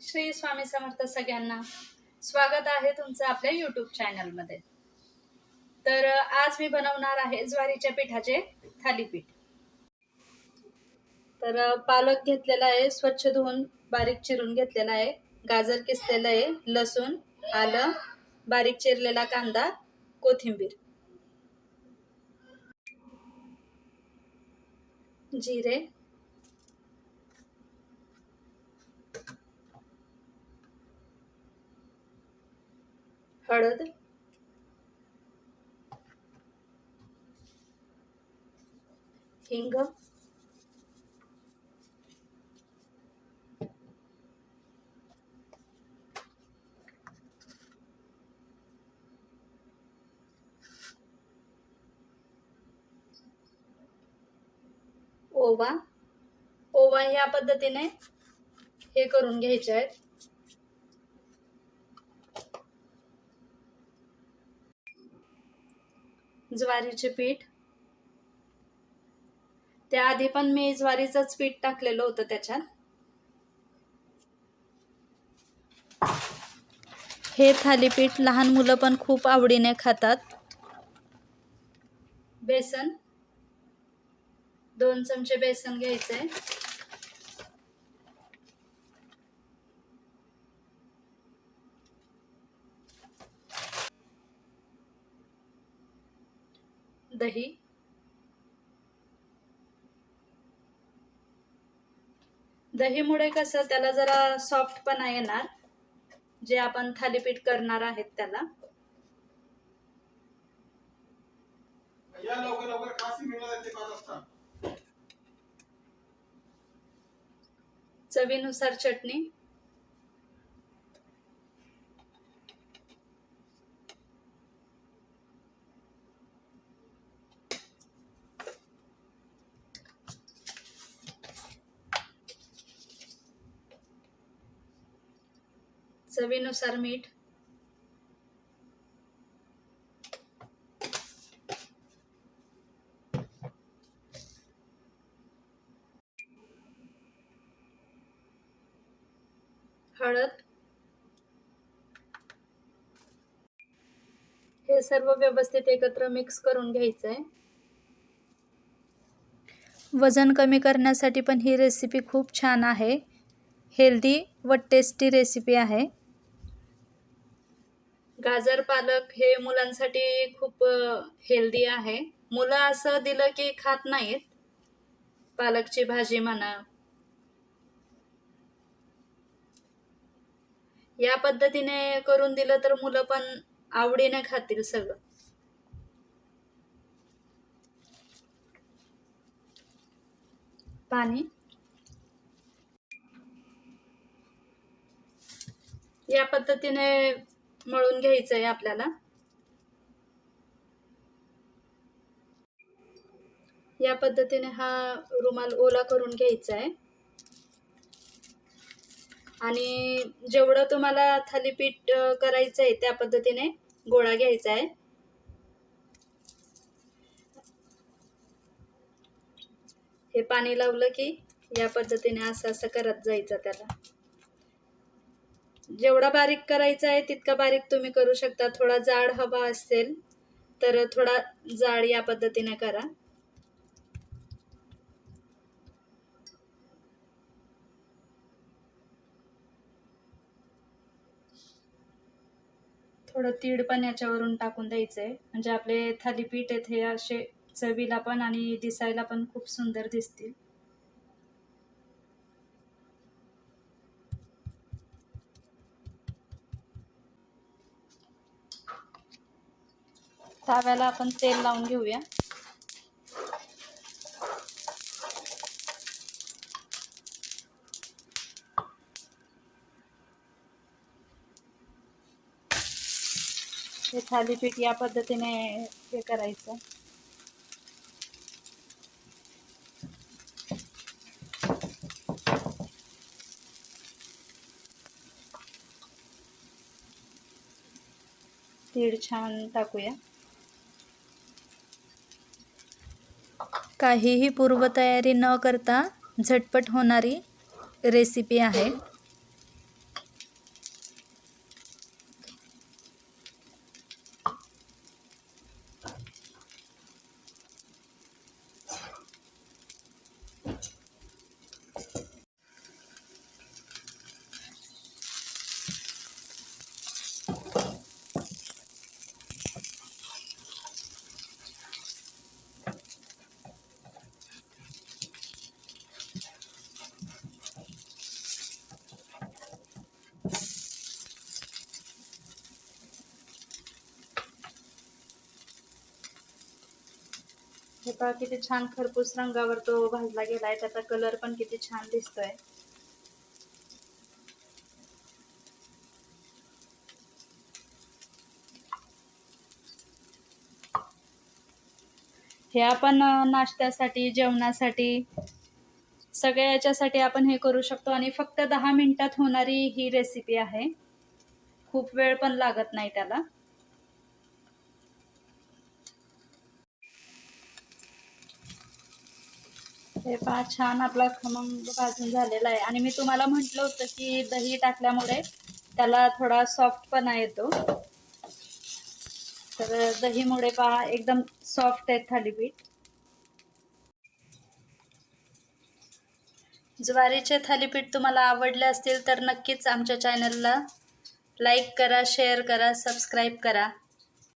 श्री स्वामी समर्थ सगळ्यांना स्वागत आहे तुमचं आपल्या यूट्यूब चॅनलमध्ये तर आज मी बनवणार आहे ज्वारीच्या पिठाचे थालीपीठ. तर पालक घेतलेला आहे स्वच्छ धुवून बारीक चिरून घेतलेला आहे गाजर किसलेलं आहे लसूण आलं बारीक चिरलेला कांदा कोथिंबीर. जिरे हळद हिंग. ओवा. ओवा ह्या पद्धतीने हे करून घ्यायचे आहेत. ज्वारीचे पीठ. त्याआधी पण मी ज्वारीचंच पीठ टाकलेलं होतं त्याच्यात. हे थालीपीठ लहान मुलं पण खूप आवडीने खातात. बेसन. दोन चमचे बेसन घ्यायचे. दही. दहीमुळे कसं त्याला जरा सॉफ्टपणा येणार जे आपण थालीपीठ करणार आहेत त्याला. चवीनुसार चटणी. चवीनुसार मीठ. हळद. हे सर्व व्यवस्थित एकत्र मिक्स करून घ्यायचं आहे वजन कमी करण्यासाठी पण ही रेसिपी खूप छान आहे. हेल्दी व टेस्टी रेसिपी आहे. गाजर पालक हे मुलांसाठी खूप हेल्दी आहे. मुलं असं दिलं की खात नाहीत. पालकची भाजी म्हणा. या पद्धतीने करून दिलं तर मुलं पण आवडीने खातील सगळं. पाणी. या पद्धतीने मळून घ्यायचं आहे आपल्याला. या पद्धतीने हा रुमाल ओला करून घ्यायचा आहे आणि जेवढं तुम्हाला थालीपीठ करायचं आहे त्या पद्धतीने गोळा घ्यायचा आहे हे पाणी लावलं की या पद्धतीने असं असं करत जायचं त्याला. जेवढा बारीक करायचा आहे तितका बारीक तुम्ही करू शकता. थोडा जाड हवा असेल तर थोडा जाड या पद्धतीने करा. थोडं तीड पण याच्यावरून टाकून द्यायचं आहे म्हणजे आपले थालीपीठ येथे असे चवीला पण आणि दिसायला पण खूप सुंदर दिसतील. ताव्याला आपण तेल लावून घेऊया. हे थालीपीठ या पद्धतीने हे करायचं. तीळ छान टाकूया. काहीही पूर्वतयारी न करता झटपट होणारी रेसिपी आहे. हे पहा किती छान खरपूस रंगावर तो भाजला गेलाय त्याचा कलर पण किती छान दिसतोय. हे आपण नाश्त्यासाठी जेवणासाठी सगळ्या याच्यासाठी आपण हे करू शकतो आणि फक्त दहा मिनिटात होणारी ही रेसिपी आहे. खूप वेळ पण लागत नाही त्याला. हे पहा छान आपला खमंग भाजून झालेला आहे. आणि मी तुम्हाला म्हटलं होतं की दही टाकल्यामुळे त्याला थोडा सॉफ्टपणा येतो. तर दहीमुळे पहा एकदम सॉफ्ट आहे थालीपीठ. ज्वारीचे थालीपीठ तुम्हाला आवडले असतील तर नक्कीच आमच्या चॅनलला लाईक करा शेअर करा सबस्क्राईब करा.